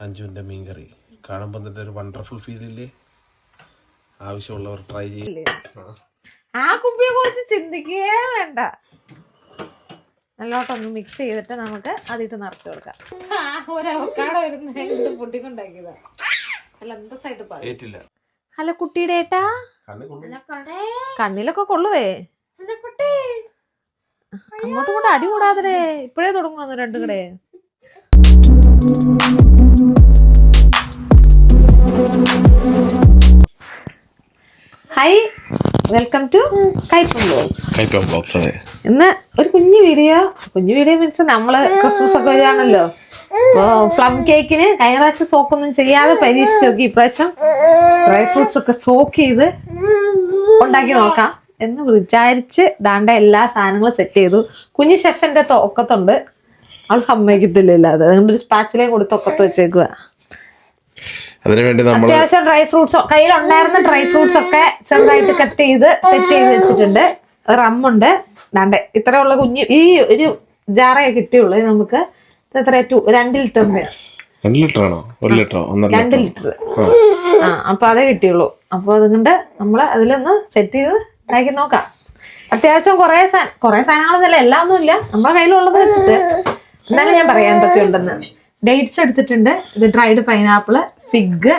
അഞ്ചുവിന്റെ മീൻകറി. കാണുമ്പോൾ തന്നെ ഒരു വണ്ടർഫുൾ ഫീൽ ഇല്ലേ? ആവശ്യമുള്ളവർ ട്രൈ ചെയ്യും. ആ. കുപ്പിയെ കുറിച്ച് ചിന്തിക്കേ വേണ്ട. നല്ലോട്ടൊന്ന് മിക്സ് ചെയ്തിട്ട് നമുക്ക് അതിട്ട് നിറച്ചു കൊടുക്കാം. ഹലോ കുട്ടിയുടെ ഏട്ടാ? കണ്ണിലൊക്കെ കൊള്ളുവേ? അങ്ങോട്ടും കൂടെ അടി കൂടാതെ ഇപ്പോഴേ തുടങ്ങുന്നു രണ്ടും കൂടെ? Hi welcome to Kaippam blogs Kaippam box അതെ. ഇന്ന് ഒരു കുഞ്ഞു വീഡിയോ കുഞ്ഞു വീഡിയോ മീൻസ് നമ്മൾ ക്രിസ്മസ് ഒക്കെ വരികയാണല്ലോ. ഫ്ലം പ്ലം കേക്കിന് കഴിഞ്ഞ പ്രാവശ്യം സോക്കൊന്നും ചെയ്യാതെ പരീക്ഷിച്ച് നോക്കി. ഇപ്രാവശ്യം ഡ്രൈ ഫ്രൂട്ട്സ് ഒക്കെ സോക്ക് ചെയ്ത് ഉണ്ടാക്കി നോക്കാം എന്ന് വിചാരിച്ച് ദാണ്ട എല്ലാ സാധനങ്ങളും സെറ്റ് ചെയ്തു. കുഞ്ഞു ഷെഫിന്റെ ഒക്കത്തുണ്ട് അവൾ സമ്മതിക്കത്തില്ല അത് അതുകൊണ്ട് ഒരു സ്പാച്ചിലേ കൊടുത്ത് ഒക്കത്ത് വെച്ചേക്കുക അതിനു വേണ്ടി നമ്മൾ അത്യാവശ്യം ഡ്രൈ ഫ്രൂട്ട്സ് കയ്യിലുണ്ടായിരുന്ന ഡ്രൈ ഫ്രൂട്ട്സ് ഒക്കെ ചെറുതായിട്ട് കട്ട് ചെയ്ത് സെറ്റ് ചെയ്ത് വെച്ചിട്ടുണ്ട്. റമ്മുണ്ട് ദാണ്ട് ഇത്രയുള്ള കുഞ്ഞു. ഈ ഒരു ജാറേ കിട്ടിയുള്ളൂ. നമുക്ക് ഇത് എത്ര ടു രണ്ട് ലിറ്ററിന്റെ രണ്ട് ലിറ്റർ ആണോ? ഒരു ലിറ്ററോ? രണ്ട് ലിറ്റർ. ആ. അപ്പൊ അതേ കിട്ടിയുള്ളൂ. അപ്പൊ അതുകൊണ്ട് നമ്മൾ അതിലൊന്ന് സെറ്റ് ചെയ്ത് ഉണ്ടാക്കി നോക്കാം. അത്യാവശ്യം കുറെ കുറെ സാധനങ്ങളൊന്നുമില്ല. എല്ലാം ഒന്നും ഇല്ല നമ്മുടെ കയ്യിലുള്ളത് വെച്ചിട്ട്. എന്നാലും ഞാൻ പറയാം എന്തൊക്കെ ഉണ്ടെന്ന് ഡേറ്റ്സ് എടുത്തിട്ടുണ്ട്. ഇത് ഡ്രൈഡ് പൈനാപ്പിൾ ഫിഗ്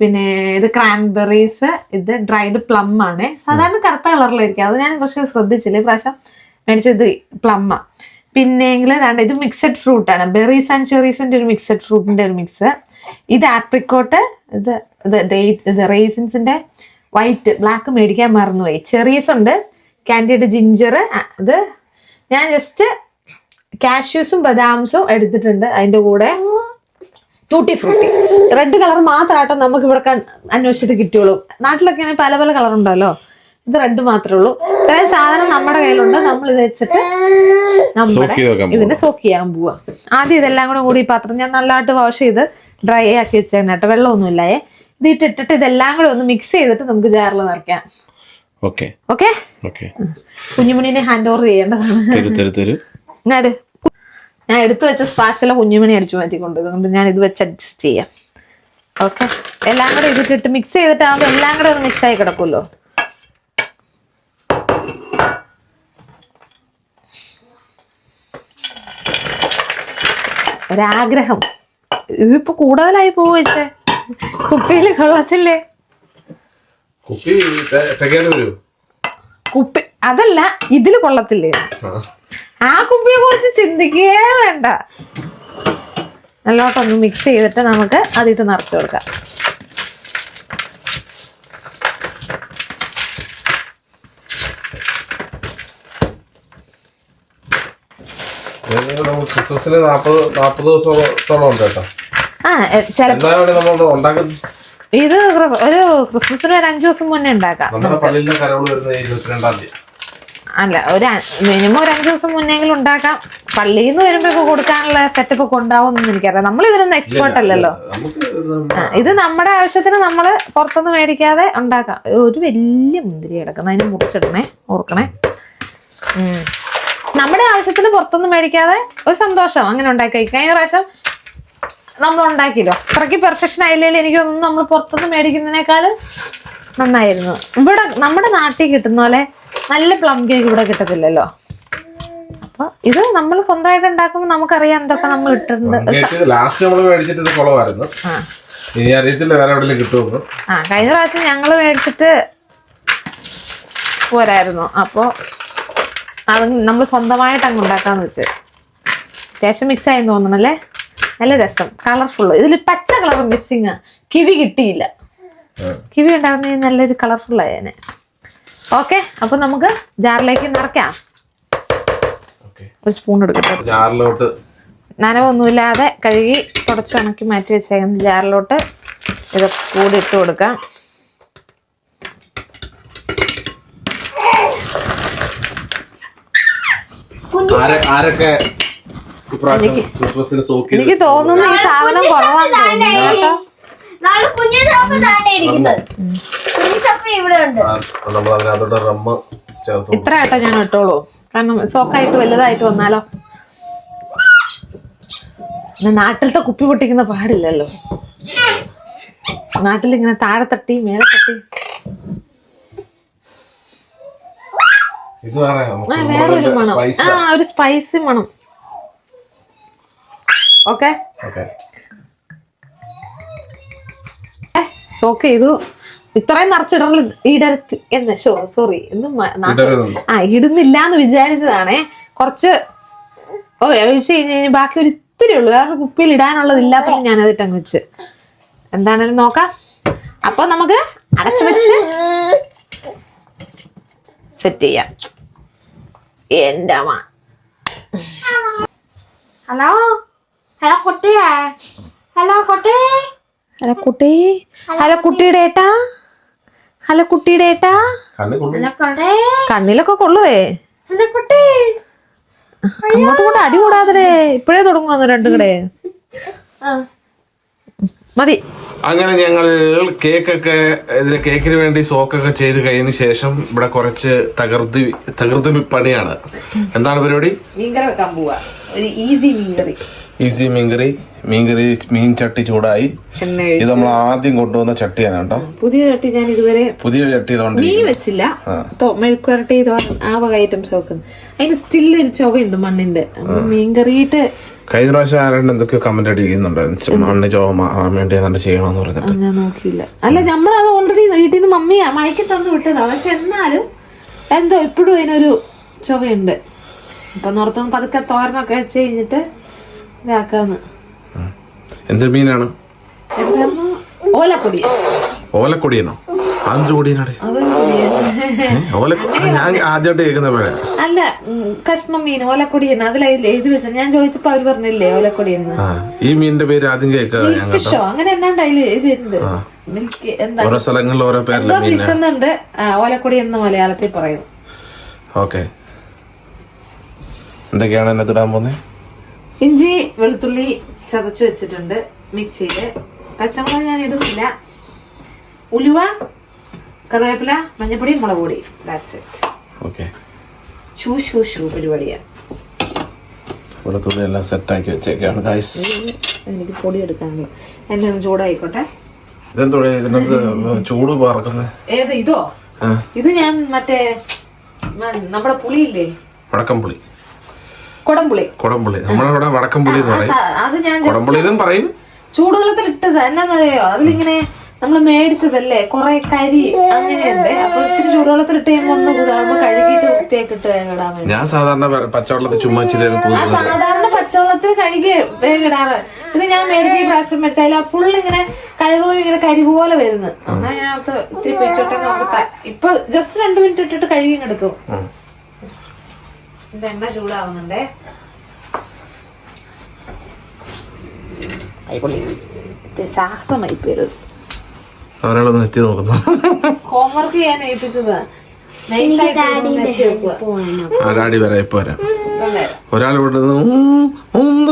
പിന്നെ ഇത് ക്രാൻബെറീസ് ഇത് ഡ്രൈഡ് പ്ലം ആണ്. സാധാരണ കറുത്ത കളറിലായിരിക്കും അത് ഞാൻ കുറച്ച് ശ്രദ്ധിച്ചില്ല. പ്രാവശ്യം മേടിച്ചത് പ്ലമ്മ പിന്നെങ്കിൽ രണ്ട് ഇത് മിക്സഡ് ഫ്രൂട്ട് ആണ്. ബെറീസ് ആൻഡ് ചെറീസിന്റെ ഒരു മിക്സഡ് ഫ്രൂട്ടിന്റെ ഒരു മിക്സ് ഇത് ആപ്രിക്കോട്ട് ഇത് ഇത് ഡേറ്റ് ഇത് റേസിൻസിന്റെ വൈറ്റ് ബ്ലാക്ക് മേടിക്കാൻ മറന്നുപോയി. ചെറീസ് ഉണ്ട്. കാൻഡിയുടെ ജിഞ്ചർ ഇത് ഞാൻ ജസ്റ്റ് കാഷ്യൂസും ബദാംസും എടുത്തിട്ടുണ്ട്. അതിന്റെ കൂടെ ടൂട്ടി ഫ്രൂട്ടി റെഡ് കളർ മാത്രമാട്ടോ നമുക്ക് ഇവിടെ അന്വേഷിച്ചിട്ട് കിട്ടുള്ളൂ നാട്ടിലൊക്കെ ആണെങ്കിൽ പല പല കളർ ഉണ്ടല്ലോ. ഇത് റെഡ് മാത്രമേ ഉള്ളൂ. ഇത്രയും സാധനം നമ്മുടെ കയ്യിലുണ്ട്. നമ്മൾ ഇത് വെച്ചിട്ട് നമ്മുടെ ഇതിനെ സോക്ക് ചെയ്യാൻ പോവാ. ആദ്യം ഇതെല്ലാം കൂടെ കൂടി പാത്രം ഞാൻ നല്ലതായിട്ട് വാഷ് ചെയ്ത് ഡ്രൈ ആക്കി വെച്ചേനെ കേട്ടോ. വെള്ളമൊന്നും ഇല്ലായേ ഇത് ഇട്ടിട്ടിട്ട് ഇതെല്ലാം കൂടെ ഒന്ന് മിക്സ് ചെയ്തിട്ട് നമുക്ക് ജാറിൽ നിറയ്ക്കാം. ഓക്കെ കുഞ്ഞുമണിനെ ഹാൻഡ് ഓവർ ചെയ്യേണ്ടതാണ്. ഞാൻ എടു- ഞാൻ എടുത്തു വെച്ച സ്പാച്ചുള്ള കുഞ്ഞുമണി അടിച്ചു മാറ്റിക്കൊണ്ട്. അതുകൊണ്ട് ഞാൻ ഇത് വെച്ച് അഡ്ജസ്റ്റ് ചെയ്യാം. ഓക്കെ എല്ലാം കൂടെ ഇതിട്ടിട്ട് മിക്സ് ചെയ്തിട്ടാകുമ്പോൾ എല്ലാം കൂടെ ഒന്ന് മിക്സ് ആയി കിടക്കുമല്ലോ? ഒരാഗ്രഹം. ഇതിപ്പോ കൂടുതലായി പോവച്ചേ കുപ്പിയിൽ കൊള്ളത്തില്ലേ? കുപ്പി അതല്ല ഇതിൽ കൊള്ളത്തില്ലേ? ആ കുപ്പിയെ കുറിച്ച് ചിന്തിക്കേ വേണ്ട. നല്ലോട്ടൊന്ന് മിക്സ് ചെയ്തിട്ട് നമുക്ക് അതിട്ട് നിറച്ചു കൊടുക്കാം. ക്രിസ്മസിന് നാപ്പത് നാപ്പത് ദിവസത്തോളം ഉണ്ട് കേട്ടോ. ഇത് ഒരു ക്രിസ്മസിന് ഒരു അഞ്ചു ദിവസം മുന്നേ ഉണ്ടാക്കാം. നമ്മുടെ പള്ളിയിലെ കരവൾ വരുന്നത് ഇരുപത്തിരണ്ടാം തീയതി. അല്ല ഒരു മിനിമം ഒരു അഞ്ചു ദിവസം മുന്നെങ്കിലും ഉണ്ടാക്കാം. പള്ളിയിൽ നിന്ന് വരുമ്പോ കൊടുക്കാനുള്ള സെറ്റപ്പ് ഒക്കെ ഉണ്ടാവുമെന്ന് എനിക്കറിയാം. നമ്മൾ ഇതിനൊന്നും എക്സ്പേർട്ട് അല്ലല്ലോ. ഇത് നമ്മുടെ ആവശ്യത്തിന് നമ്മൾ പുറത്തുനിന്ന് മേടിക്കാതെ ഉണ്ടാക്കാം. ഒരു വലിയ മുന്തിരി കിടക്കുന്ന. അതിന് മുറിച്ചിടണേ ഓർക്കണേ. നമ്മുടെ ആവശ്യത്തിന് പുറത്തുനിന്ന് മേടിക്കാതെ ഒരു സന്തോഷം അങ്ങനെ ഉണ്ടാക്കി. കഴിഞ്ഞ പ്രാവശ്യം നമ്മൾ ഉണ്ടാക്കിയല്ലോ. അത്രയ്ക്ക് പെർഫെക്ഷൻ ആയില്ലെങ്കിൽ എനിക്ക് തോന്നുന്നു നമ്മൾ പുറത്തുനിന്ന് മേടിക്കുന്നതിനേക്കാളും നന്നായിരുന്നു. ഇവിടെ നമ്മുടെ നാട്ടിൽ കിട്ടുന്ന പോലെ നല്ല പ്ലം കേക്ക് ഇവിടെ കിട്ടത്തില്ലല്ലോ. അപ്പൊ ഇത് നമ്മൾ സ്വന്തമായിട്ട് ഉണ്ടാക്കുമ്പോൾ നമുക്കറിയാം എന്തൊക്കെ നമ്മൾ ഇട്ടിട്ടുണ്ട്. ലാസ്റ്റ് നമ്മൾ മേടിച്ചിട്ട് ഇത് കുളമായിരുന്നു ആ. ഇനി അറിയത്തില്ല വേറെ എവിടെയെങ്കിലും കിട്ടുമെന്ന്. ആ കഴിഞ്ഞ പ്രാവശ്യം ഞങ്ങൾ മേടിച്ചിട്ട് പോരായിരുന്നു. അപ്പോൾ അത് നമ്മൾ സ്വന്തമായിട്ട് അങ്ങ് ഉണ്ടാക്കാന്ന് വെച്ച്. അത്യാവശ്യം മിക്സ് ആയി തോന്നണല്ലേ? നല്ല രസം. കളർഫുൾ ഇതിൽ പച്ച കളർ മിസ്സിങ് കിവി കിട്ടിയില്ല. കിവി ഉണ്ടാകുന്ന നല്ലൊരു കളർഫുൾ ആയേനെ ഓക്കെ അപ്പൊ നമുക്ക് ജാറിലേക്ക് നിറയ്ക്കാം. ഓക്കെ ഒരു സ്പൂൺ എടുക്കട്ടെ. ജാറിലോട്ട്. നനവൊന്നുമില്ലാതെ കഴുകി തുടച്ച് ഉണക്കി മാറ്റി വെച്ചേക്കുന്ന ജാറിലോട്ട് ഇത് കൂടി ഇട്ട് കൊടുക്കാം. എനിക്ക് തോന്നുന്നു ഈ സാധനം കുറവാണ് തോന്നുന്നു. കേട്ടോ നാളെ കുഞ്ഞു ഷോപ്പ് താഴെ ഇരിക്കുന്നത്. കുഞ്ഞു ഷോപ്പ് ഇവിടെ ഉണ്ട്. നമ്മൾ അതിനകത്തോട്ട് റമ്മ് ചേർത്ത് ഇത്ര ആട്ടോ ഞാൻ ഇട്ടോളൂ. കാരണം സോക്കായിട്ട് വലുതായിട്ട് വന്നാലോ? നാട്ടിലത്തെ കുപ്പി പൊട്ടിക്കുന്ന പാടില്ലല്ലോ. നാട്ടിലിങ്ങനെ താഴെ തട്ടി മേലെ തട്ടി വേറൊരു മണം. ആ ഒരു സ്പൈസി മണം. ഓക്കെ സോക്ക് ചെയ്തു. ഇത്രയും നിറച്ചിടൽ ഇടരുത്തി എന്ന്. ഷോ സോറി ഇടരുതെന്ന്. ആ ഇടുന്നില്ല എന്ന് വിചാരിച്ചതാണേ. കുറച്ച് ഓ ഒഴിച്ച് കഴിഞ്ഞ് കഴിഞ്ഞാൽ ബാക്കി ഒരു ഇത്തിരി ഉള്ളൂ. വേറെ കുപ്പിയിൽ ഇടാനുള്ളതില്ലാത്ത ഞാനത് ഞാൻ അതിട്ട് അങ്ങ് വെച്ച്. എന്താണേലും നോക്കാം. അപ്പൊ നമുക്ക് അടച്ചു വെച്ച് സെറ്റ് ചെയ്യാം. എന്റെ അമ്മ. ഹലോ? ഹലോ കുട്ടിയേ? ഹലോ കുട്ടി? ഹലോ കുട്ടി ഹലോ കുട്ടിയുടെ ഏട്ടാ? ഹലോ കുട്ടിയുടെ ഏട്ടാ കണ്ണിലൊക്കെ കൊള്ളുവേ. കുട്ടി അങ്ങോട്ടും കൂടെ അടി കൂടാതെ ഇപ്പോഴേ തുടങ്ങുന്നു രണ്ടും കൂടെ. മതി. അങ്ങനെ ഞങ്ങൾ കേക്കൊക്കെ ഇതിന് കേക്കിന് വേണ്ടി സോക്കൊക്കെ ചെയ്ത് കഴിഞ്ഞ ശേഷം ഇവിടെ കുറച്ച് തകർത്തി തകർത്തി പണിയാണ്. എന്താണ് പരിപാടി? മീൻകറി വെക്കാൻ പോവാ. ഒരു ഈസി മീൻകറി. ഈസി മീൻകറി മീൻകറി മീൻ ചട്ടി ചൂടായി. ഇത് നമ്മൾ ആദ്യം കൊണ്ടുവന്ന ചട്ടിയാണ് കേട്ടോ. പുതിയ ചട്ടി ഞാൻ ഇതുവരെ പുതിയ ചട്ടി ഇതുകൊണ്ട് മീൻ വെച്ചില്ല. മെഴുക്കുരട്ടി ആ വക ഐറ്റംസ് ഒക്കെ അതിന് സ്റ്റിൽ ഒരു ചുവയുണ്ട് മണ്ണിന്റെ. മീൻ മീൻകറിയിട്ട് കഴിഞ്ഞ പ്രാവശ്യം ആരാണ്ട് എന്തൊക്കെയോ കമന്റ് അടിക്കുന്നുണ്ടായിരുന്നു മണ്ണ് ചോവ മാറാൻ വേണ്ടി ഏതാണ്ട് ചെയ്യണമെന്ന് പറഞ്ഞിട്ട്. ഞാൻ നോക്കിയില്ല. അല്ല നമ്മളത് ഓൾറെഡി വീട്ടിൽ നിന്ന് മമ്മി മയക്കി തന്നു വിട്ടതാ. പക്ഷെ എന്നാലും എന്തോ ഇപ്പോഴും അതിനൊരു ചുവയുണ്ട്. അപ്പൊ നോർത്തൊന്ന് പതുക്കെ തോരനൊക്കെ വെച്ച് കഴിഞ്ഞിട്ട് ഇതാക്കാന്ന്. എന്ത് മീനാണ്? ഓലപ്പൊടി ഓലക്കൊടിയനോ അതെന്ത് കൊടിയനാടെ ഓല ഞാൻ ആദ്യമായിട്ട് കേൾക്കുന്ന അല്ല കഷ്ണം മീൻ ഓലക്കൊടി തന്നെ അതിൽ എഴുതി വെച്ച ഞാൻ ചോദിച്ചപ്പോ അവർ പറഞ്ഞില്ലേ ഓലക്കൊടി ആ ഈ മീനിന്റെ പേര് ആദ്യം കേൾക്കാം ഫിഷോ? അങ്ങനെ എന്നാണ്ട് അതിൽ എഴുതിയിട്ടുണ്ട് ഓരോ സ്ഥലങ്ങളിൽ ഓരോ പേരിലെ ഫിഷ് എന്നുണ്ട് ഓലക്കൊടി എന്ന് മലയാളത്തിൽ പറയും. ഓക്കെ. എന്തൊക്കെയാണ് എന്നെ തിടാൻ പോകുന്നത്? ഇഞ്ചി വെളുത്തുള്ളി ചതച്ചു വെച്ചിട്ടുണ്ട് മിക്സിയിൽ പച്ചമുളക് ഞാൻ ഇടുന്നില്ല. ഉലുവ കറിവേപ്പില മഞ്ഞപ്പൊടി മുളക് പൊടി. ദാറ്റ്സ് ഇറ്റ് ഓക്കെ ഷൂ ഷൂ ഷൂ പരിപാടിയാ. ഇവിടെ തുണി എല്ലാം സെറ്റാക്കി വെച്ചേക്കാണ് ഗൈസ് എനിക്ക് പൊടി എടുക്കാനുള്ളു എന്നെ ഒന്ന് ചൂടായിക്കോട്ടെ. ഇതെന്തോടെ ഇതിനകത്ത് ചൂട് ഏത് ഇതോ? ഇത് ഞാൻ മറ്റേ നമ്മുടെ പുളിയില്ലേ? വടക്കംപുളി. കൊടംപുളി. കൊടംപുളി. നമ്മളിവിടെ വടക്കംപുളി എന്ന് പറയും. അത് ഞാൻ കുടംപുളി പറയും. ചൂടുവെള്ളത്തിൽ ഇട്ടത് എന്നാന്നറിയോ? അതിലിങ്ങനെ നമ്മൾ മേടിച്ചതല്ലേ? കുറെ കരി അങ്ങനെയല്ലേ അപ്പൊ ഇത്തിരി ചൂടുവെള്ളത്തിൽ ഇട്ട് കഴിയുമ്പോ ഒന്ന് കുതാകുമ്പോ കഴുകിയിട്ട് വൃത്തിയാക്കി ഇട്ട് വേഗം വേണ്ടി. ഞാൻ സാധാരണ പച്ചവെള്ളത്തിൽ ചുമ്മാ സാധാരണ പച്ചവെള്ളത്തിൽ കഴുകി വേഗം ഇടാറ് ഇത് ഞാൻ മേടിച്ച ഈ പ്രാവശ്യം മേടിച്ചാൽ ആ ഫുൾ ഇങ്ങനെ കഴുകുമ്പോൾ ഇങ്ങനെ കരി പോലെ വരുന്നത്. എന്നാ ഞാൻ അത് ഇത്തിരി പെട്ടിട്ട് നമുക്ക് ഇപ്പൊ ജസ്റ്റ് രണ്ടു മിനിറ്റ് ഇട്ടിട്ട് കഴുകി എടുക്കും. ഇത് എണ്ണ ചൂടാവുന്നുണ്ടേ. സാഹസമായി പേര് എത്തി നോക്കുന്നു? ഹോംവർക്ക് ചെയ്യാൻ ഏൽപ്പിച്ചതാ. ഡാഡി വരാം ഇപ്പൊ വരാം. ഒരാൾ ഇവിടെ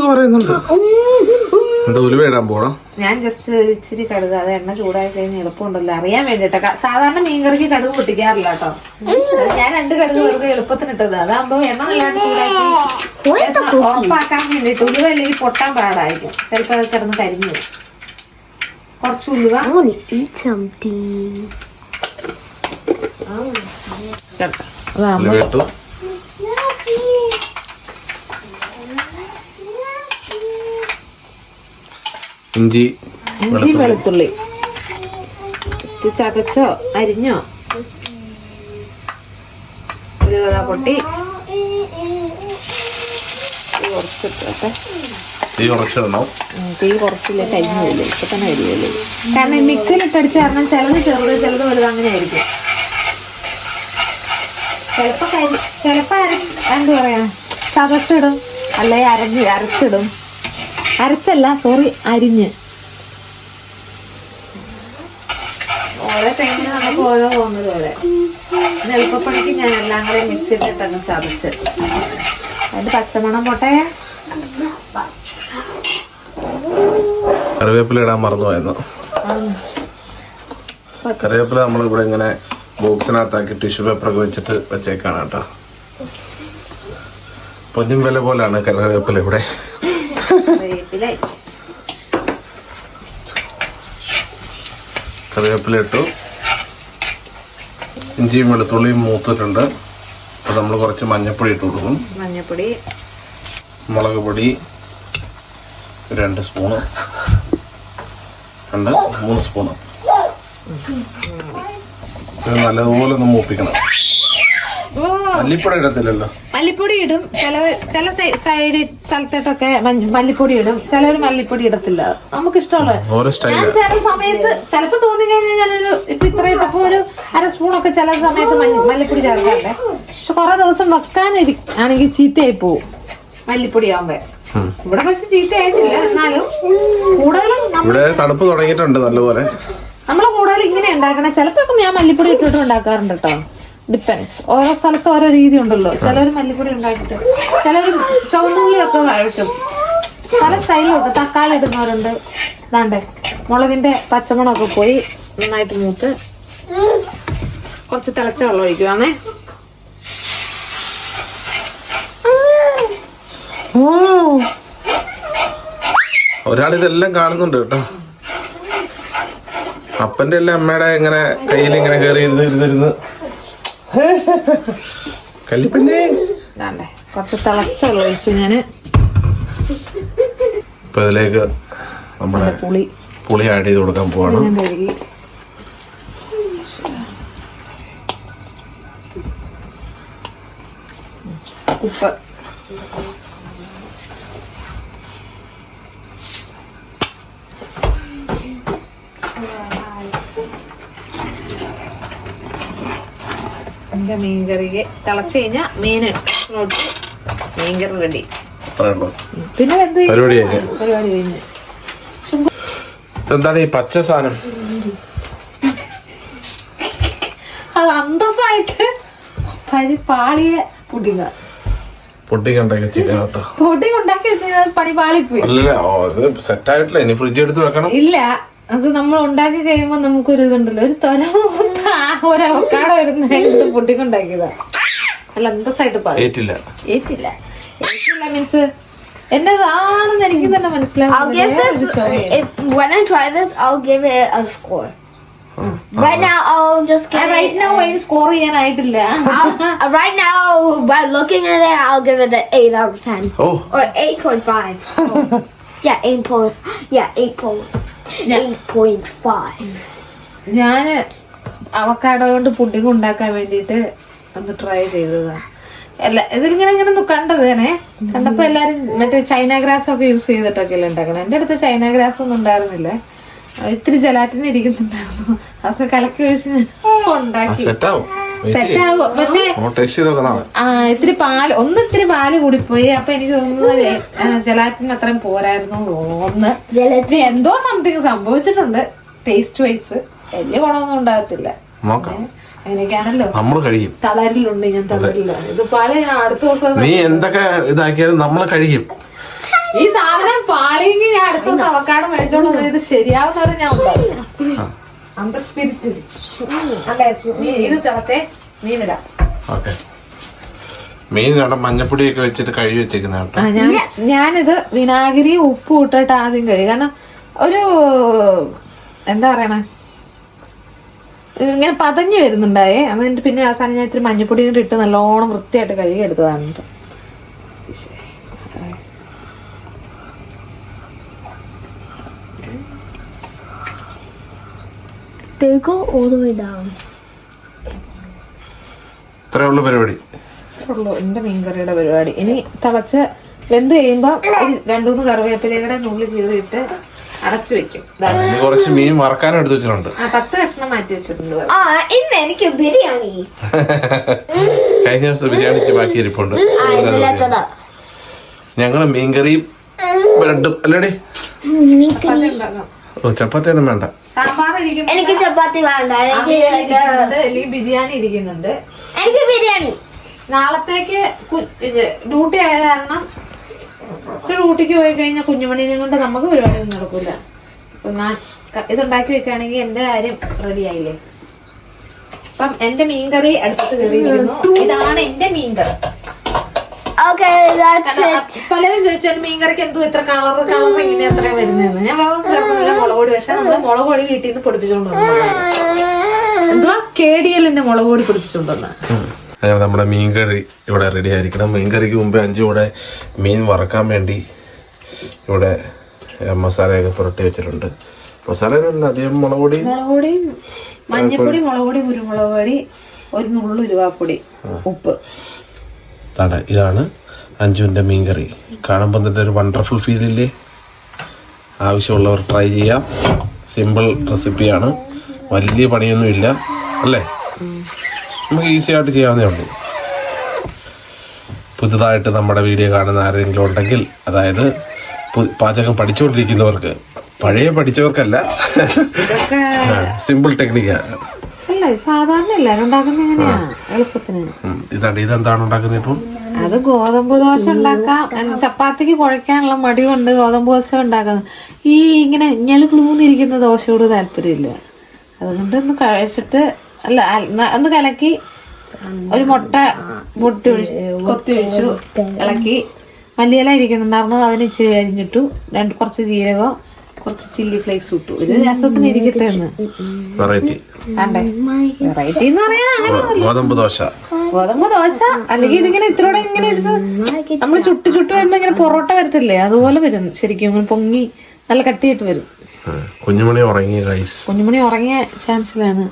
പറയുന്നുണ്ട്. എന്താ ഉലുവ ഇടാൻ പോണം? ഞാൻ ജസ്റ്റ് ഇച്ചിരി കടുക് അത് എണ്ണ ചൂടായി കഴിഞ്ഞ് എളുപ്പമുണ്ടല്ലോ. അറിയാൻ വേണ്ടിട്ടാ സാധാരണ മീൻകറിക്ക് കടുക് പൊട്ടിക്കാറില്ല കേട്ടോ. ഞാൻ രണ്ട് കടുക് വെറുതെ എളുപ്പത്തിന് ഇട്ടത്. അതാകുമ്പോ എണ്ണ നല്ലതായിട്ട് ചൂടാക്കി ഉറപ്പാക്കാൻ വേണ്ടിട്ട് ഉലുവ അല്ലെങ്കിൽ പൊട്ടാൻ പാടായിരിക്കും. ചിലപ്പോ അത് കിടന്ന് കരിഞ്ഞു. കുറച്ച് ഉലുവ. അതാകുമ്പോ ഉലുവ ഇട്ടു ഇഞ്ചി ഇഞ്ചി വെളുത്തുള്ളി. ചതച്ചോ അരിഞ്ഞോ? കഥ പൊട്ടി തീ കുറച്ചിടണം തീ കുറച്ചില്ല കരിഞ്ഞു ഇപ്പൊ തന്നെ കരിയല്ലേ കാരണം ഈ മിക്സിയിൽ ഇട്ടടിച്ച കാരണം ചിലത് ചെറുത് ചിലത് വലുത് അങ്ങനെ ആയിരിക്കും ചിലപ്പോ കരി ചിലപ്പോ അരച്ച് എന്താ പറയാ ചതച്ചിടും. അല്ലെ അരഞ്ഞ് അരച്ചിടും. അരച്ചല്ല സോറി അരിഞ്ഞ്. ഓരോ ടൈമിന് നമുക്ക് ഓരോ തോന്നുന്നത് പോലെ. എളുപ്പപ്പണിക്ക് ഞാൻ എല്ലാം കൂടെ മിക്സിയിലിട്ടങ്ങ് ചതച്ച്. അതിന്റെ പച്ചമണം പോട്ടെ. കറിവേപ്പില ഇടാൻ മറന്നു മറന്നുപോയിരുന്നു കറിവേപ്പില നമ്മൾ ഇവിടെ ഇങ്ങനെ ബോക്സിനകത്താക്കി ടിഷ്യൂ പേപ്പറൊക്കെ വെച്ചിട്ട് വെച്ചേക്കാണ് കേട്ടോ. പൊന്നും വില പോലാണ് കറിവേപ്പില ഇവിടെ. കറിവേപ്പില ഇട്ടു. ഇഞ്ചിയും വെളുത്തുള്ളിയും മൂത്തിട്ടുണ്ട്. അപ്പോൾ നമ്മൾ കുറച്ച് മഞ്ഞപ്പൊടി ഇട്ട് കൊടുക്കും. മഞ്ഞപ്പൊടി. മുളക് പൊടി രണ്ട് സ്പൂണ്. രണ്ട് മൂന്ന് സ്പൂണ്. നല്ലതുപോലെ ഒന്ന് മൂപ്പിക്കണം. മല്ലിപ്പൊടി ഇടത്തില്ലല്ലോ. മല്ലിപ്പൊടി ഇടും. ചില ചില സൈഡ് സ്ഥലത്തോട്ടൊക്കെ മല്ലിപ്പൊടി ഇടും. ചിലവർ മല്ലിപ്പൊടി ഇടത്തില്ല. നമുക്ക് ഇഷ്ടമുള്ള ഞാൻ ചില സമയത്ത് ചിലപ്പോ തോന്നി കഴിഞ്ഞാൽ ഞാനൊരു ഇപ്പൊ ഇത്ര ഇട്ടപ്പോ ഒരു അര സ്പൂണൊക്കെ ചില സമയത്ത് മല്ലിപ്പൊടി ചേർക്കാറുണ്ട്. പക്ഷെ കുറെ ദിവസം വെക്കാനിരി ആണെങ്കിൽ ചീത്തയായി പോവും മല്ലിപ്പൊടി ആവുമ്പോ. ഇവിടെ പക്ഷെ ചീത്തയായിട്ടില്ല എന്നാലും കൂടുതലും ഇവിടെ തണുപ്പ് തുടങ്ങിയിട്ടുണ്ട് നല്ലപോലെ. നമ്മൾ കൂടുതൽ ഇങ്ങനെ ഉണ്ടാക്കണേ. ചിലപ്പോ ഞാൻ മല്ലിപ്പൊടി ഇട്ടിട്ട് ഉണ്ടാക്കാറുണ്ട് കേട്ടോ. ഡിപ്പെൻസ് ഓരോ സ്ഥലത്ത് ഓരോ രീതി ഉണ്ടല്ലോ ചിലർ മല്ലിപ്പൊടി ഉണ്ടാക്കിട്ട് ചിലർ ചുവന്നുള്ളിയൊക്കെ വഴറ്റും പല സ്റ്റൈലൊക്കെ ഒക്കെ തക്കാളി ഇടുന്നവരുണ്ട്. ഇതാണ്ടേ മുളകിന്റെ പച്ചമുളകൊക്കെ പോയി നന്നായിട്ട് മൂത്ത് കുറച്ച് തിളച്ച വെള്ളം ഒഴിക്കുവാണേ. ഒരാൾ ഇതെല്ലാം കാണുന്നുണ്ട് കേട്ടോ. അപ്പന്റെ അല്ല അമ്മയുടെ ഇങ്ങനെ കയ്യിൽ ഇങ്ങനെ കയറി ഇരുന്ന് ഇരുന്നിരുന്ന് കല്ലിപ്പന്നെ ഇതാണ്ടേ കുറച്ച് തിളച്ച വെള്ളം ഒഴിച്ചു ഞാൻ ഇപ്പൊ ഇതിലേക്ക് നമ്മുടെ പുളി. പുളി ആഡ് ചെയ്ത് കൊടുക്കാൻ പോവാണ്. ഞാൻ ഉപ്പ്. എന്റെ മീൻകറിയെ തിളച്ച് കഴിഞ്ഞാൽ മീൻ ഇങ്ങോട്ട് മീൻകറി റെഡി. പിന്നെ എന്ത് പരിപാടി പരിപാടി കഴിഞ്ഞ്. എന്താണ് ഈ പച്ച സാധനം? അത് അന്തസ്സായിട്ട് പരി പാളിയെ പുഡിങ്ങ പൊട്ടിക്ക് ഉണ്ടാക്കിയ ചിക്കൻ കേട്ടോ ഉണ്ടാക്കി പണി പാളിപ്പോയി. ഓ അത് സെറ്റ് ആയിട്ടില്ല. ഇനി ഫ്രിഡ്ജ് എടുത്ത് വെക്കണം. ഇല്ല. അത് നമ്മൾ ഉണ്ടാക്കി കഴിയുമ്പോ നമുക്കൊരു ഇതുണ്ടല്ലോ ഒരു തൊല മൂത്ത ആ ഒരു അവക്കാട വരുന്ന പുഡിങ് ഉണ്ടാക്കിയതാ അല്ല അന്തസ്സായിട്ട് പാളി ഏറ്റില്ല ഏറ്റില്ല ഏറ്റില്ല മീൻസ് എന്നതാണെന്ന് എനിക്ക് തന്നെ. മനസ്സിലാവും I it. Right now, I'll just give right it. Now അതിന് സ്കോർ ചെയ്യാനായിട്ടില്ല I'll- uh, right now, by looking at it, I'll give it an eight out of ten oh or eight point five. yeah, eight point. Yeah, eight point. Eight avocado കൊണ്ട് pudding ഉണ്ടാക്കാൻ വേണ്ടിയിട്ട് ഒന്ന് try ചെയ്തതാണ് അല്ല ഇതിലിങ്ങനെ ഇങ്ങനെ ഒന്ന് കണ്ടത് തന്നെ കണ്ടപ്പോ എല്ലാരും മറ്റേ ചൈന ഗ്രാസ് ഒക്കെ യൂസ് ചെയ്തിട്ടൊക്കെ അല്ലേ ഉണ്ടാക്കണം. എന്റെ അടുത്ത് ചൈന ഗ്രാസ് ഒന്നും ഉണ്ടായിരുന്നില്ല. ഇത്തിരി ജലാറ്റിന് ഇരിക്കുന്നുണ്ടായിരുന്നു. അതൊക്കെ കലക്കി വെച്ച് ഞാൻ ഉണ്ടാക്കി. സെറ്റ് പക്ഷേ ഓ ടേസ്റ്റ് ചെയ്ത് നോക്കാം ആ ഇത്തിരി പാൽ ഒന്ന് ഇത്തിരി പാൽ കൂടിപ്പോയി. അപ്പൊ എനിക്ക് തോന്നുന്നത് ജലാറ്റിന് അത്രയും പോരായിരുന്നു തോന്നുന്നു. ഒന്ന് ജലാറ്റിന് എന്തോ സംതിങ് സംഭവിച്ചിട്ടുണ്ട് ടേസ്റ്റ് വൈസ് വലിയ ഗുണമൊന്നും ഉണ്ടാകത്തില്ല. അങ്ങനെയൊക്കെയാണല്ലോ. നമ്മൾ തളരിലുണ്ട് ഞാൻ തളരില്ല. ഇത് പാൽ ഞാൻ അടുത്ത ദിവസം നീ എന്തൊക്കെ ഇതാക്കിയാലും നമ്മൾ കഴിയും ഈ സാധനം പാളിയെങ്കിൽ ഞാൻ അടുത്ത ദിവസം അവക്കാടം മേടിച്ചോളൂ ഇത് ശരിയാവുന്നവരെ ഞാൻ അന്ത സ്പിരിറ്റ് ഇത് തിളച്ചേ. മീനിടാം ഓക്കെ. മീൻ അവിടെ മഞ്ഞപ്പൊടിയൊക്കെ വെച്ചിട്ട് കഴുകി വെച്ചേക്കുന്ന കേട്ടോ. ഞാൻ ഞാനിത് വിനാഗിരി ഉപ്പ് ഇട്ടിട്ട് ആദ്യം കഴുകി. കാരണം ഒരു എന്താ പറയണേ? ഇങ്ങനെ പതഞ്ഞു വരുന്നുണ്ടായേ. അതുകൊണ്ട് പിന്നെ അവസാനം ഞാൻ ഇത്തിരി മഞ്ഞപ്പൊടി കൂടി ഇട്ട് നല്ലോണം വൃത്തിയായിട്ട് കഴുകി എടുത്തതാണ് They go all the way down. ഇത്രേ ഉള്ളു പരിപാടി ഉള്ളൂ എന്റെ മീൻകറിയുടെ പരിപാടി. ഇനി തിളച്ച് വെന്ത് കഴിയുമ്പോൾ രണ്ടുമൂന്ന് കറിവേപ്പിലയുടെ നുള്ളി കീറിയിട്ട് അടച്ചു വെക്കും. ദാ, ഇനി കുറച്ച് മീൻ വറക്കാനും എടുത്തു വെച്ചിട്ടുണ്ട്. ആ പത്ത് കഷ്ണം മാറ്റി വെച്ചിട്ടുണ്ട് ആ ഇന്ന് എനിക്ക് ബിരിയാണി. കഴിഞ്ഞ ദിവസം ബിരിയാണി ഇച്ചിരി ബാക്കി ഇരിപ്പുണ്ട്. ആ ഇന്നലത്തതാ ഞങ്ങൾ മീൻകറിയും ബ്രെഡും. അല്ലേടി? ചപ്പാത്തി ഉണ്ടാക്കാം. ഓ ചപ്പാത്തി ഒന്നും വേണ്ട. സാമ്പാർ എനിക്ക് ചപ്പാത്തി വേണ്ട. എനിക്ക് ബിരിയാണി ഇരിക്കുന്നുണ്ട്. എനിക്ക് ബിരിയാണി. നാളത്തേക്ക് ഡ്യൂട്ടി ആയ കാരണം ഡ്യൂട്ടിക്ക് പോയി കഴിഞ്ഞാൽ കുഞ്ഞുമണീനെ കൊണ്ട് നമുക്ക് പരിപാടി ഒന്നും നടക്കൂല. അപ്പൊ ഞാൻ ഇതുണ്ടാക്കി വെക്കുകയാണെങ്കിൽ എന്റെ കാര്യം റെഡി ആയില്ലേ? അപ്പം എന്റെ മീൻകറി അടുപ്പത്ത് കയറിയിരുന്നു ഇതാണ് എന്റെ മീൻകറി ആ Okay, that's it. പലരും ചോദിച്ചാൽ മീൻകറിക്ക് എന്തോ ഇത്ര കളർ കളർ ഇങ്ങനെ എത്ര വരുന്നതെന്ന് ഞാൻ ചേർക്കുന്നില്ല മുളക് പൊടി പക്ഷെ നമ്മൾ മുളക് പൊടി വീട്ടിൽ നിന്ന് പൊടിപ്പിച്ചോണ്ട് വന്നതാണ് എന്തുവാ? കേടിയലിന്റെ മുളക് പൊടി പൊടിപ്പിച്ചോണ്ട് വന്ന. അങ്ങനെ നമ്മുടെ മീൻകറി ഇവിടെ റെഡി ആയിരിക്കണം. മീൻകറിക്ക് മുമ്പേ അഞ്ചു ഇവിടെ മീൻ വറക്കാൻ വേണ്ടി ഇവിടെ മസാലയൊക്കെ പുരട്ടി വെച്ചിട്ടുണ്ട്. മസാല അധികം മുളക് പൊടി. മുളക് പൊടിയും മഞ്ഞപ്പൊടി മുളക് പൊടി കുരുമുളക് പൊടി ഒരു നുള്ളു ഉരുവാപ്പൊടി ഉപ്പ്. തട ഇതാണ് അഞ്ചുവിന്റെ മീൻകറി. കാണുമ്പോൾ തന്നെ ഒരു വണ്ടർഫുൾ ഇല്ലേ? ആവശ്യമുള്ളവർ ട്രൈ ചെയ്യാം. സിമ്പിൾ റെസിപ്പിയാണ് വലിയ പണിയൊന്നുമില്ല അല്ലേ? നമുക്ക് ഈസി ആയിട്ട് ചെയ്യാവുന്നേ ഉള്ളൂ. പുതുതായിട്ട് നമ്മുടെ വീഡിയോ കാണുന്ന ആരെങ്കിലും ഉണ്ടെങ്കിൽ അതായത് പാചകം പഠിച്ചുകൊണ്ടിരിക്കുന്നവർക്ക് പഴയ പഠിച്ചവർക്കല്ല. സിമ്പിൾ ടെക്നിക്കാണ് സാധാരണ എല്ലാവരും ഉണ്ടാക്കുന്ന ഇതാണ് ഇതെന്താണ് ഉണ്ടാക്കുന്നത് ഇപ്പം അത് ഗോതമ്പ് ദോശ ഉണ്ടാക്കാം. ചപ്പാത്തിക്ക് കുഴക്കാനുള്ള മടി കൊണ്ട് ഗോതമ്പ് ദോശ ഉണ്ടാക്കുന്നത്. ഈ ഇങ്ങനെ ഞെളു ക്ലൂന്നിരിക്കുന്ന ദോശയോട് താല്പര്യമില്ല. അതുകൊണ്ട് ഒന്ന് കഴിച്ചിട്ട് അല്ല ഒന്ന് കലക്കി ഒരു മുട്ട മുട്ടി കൊത്തി ഒഴിച്ചു ഇളക്കി മല്ലിയില ഇരിക്കുന്നുണ്ടായിരുന്നു അതിന് ഇച്ചിരി കഴിഞ്ഞിട്ടു രണ്ട് കുറച്ച് ജീരകം. കുറച്ച് ചില്ലി ഫ്ലേക്സ് ഇട്ടു. ഒരു രസത്തിന് ഇരിക്കട്ടെ എന്ന്. വെറൈറ്റി കണ്ടേ വെറൈറ്റി എന്ന് പറയാൻ അങ്ങനെ ഗോതമ്പ് ദോശ. ഗോതമ്പ് ദോശ അല്ലെങ്കിൽ ഇതിങ്ങനെ ഇത്രയോടെ ഇങ്ങനെ നമ്മൾ നമ്മൾ ചുട്ട് ചുട്ട് വരുമ്പോ ഇങ്ങനെ പൊറോട്ട വരത്തില്ലേ? അതുപോലെ വരും. ശരിക്കും ഇങ്ങനെ പൊങ്ങി നല്ല കട്ടിയിട്ട് വരും. കുഞ്ഞുമണി ഉറങ്ങിയ റൈസ് കുഞ്ഞുമണി ഉറങ്ങിയ ചാൻസിലാണ്.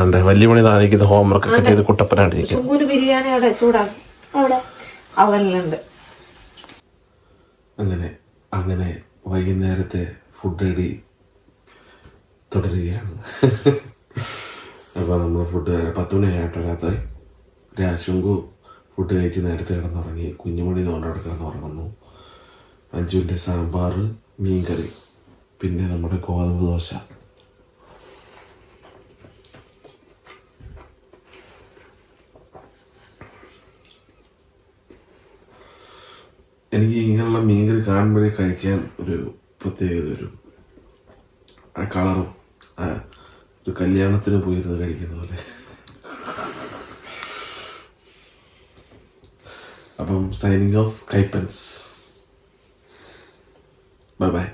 അതെ വലിയ മണി താനിക്കുന്നത് ഹോംവർക്ക് ഒക്കെ ചെയ്ത് കുട്ടപ്പനായിട്ടിരിക്കും ബിരിയാണി അവിടെ ചൂടാക്കും. അവിടെ. അവനിലുണ്ട് അങ്ങനെ അങ്ങനെ വൈകുന്നേരത്തെ ഫുഡ് റെഡി തുടരുകയാണ്. അപ്പോൾ നമ്മൾ ഫുഡ് പത്ത് മണിയായിട്ടോ രാത്രി രാശുങ്കു ഫുഡ് കഴിച്ച് നേരത്തെ കിടന്നുറങ്ങി. കുഞ്ഞുമണി തോണ്ട അവിടെ കിടന്നുറങ്ങുന്നു അഞ്ചുവിന്റെ സാമ്പാർ മീൻകറി പിന്നെ നമ്മുടെ ഗോതമ്പ് ദോശ. എനിക്ക് ഇങ്ങനെയുള്ള മീൻകറി കാണുമ്പോഴേ കഴിക്കാൻ ഒരു പ്രത്യേകത വരും. ആ കളറും ആ ഒരു കല്യാണത്തിന് പോയിരുന്ന് കഴിക്കുന്ന പോലെ. അപ്പം സൈനിങ് ഓഫ് കൈപ്പൻസ്. Bye bye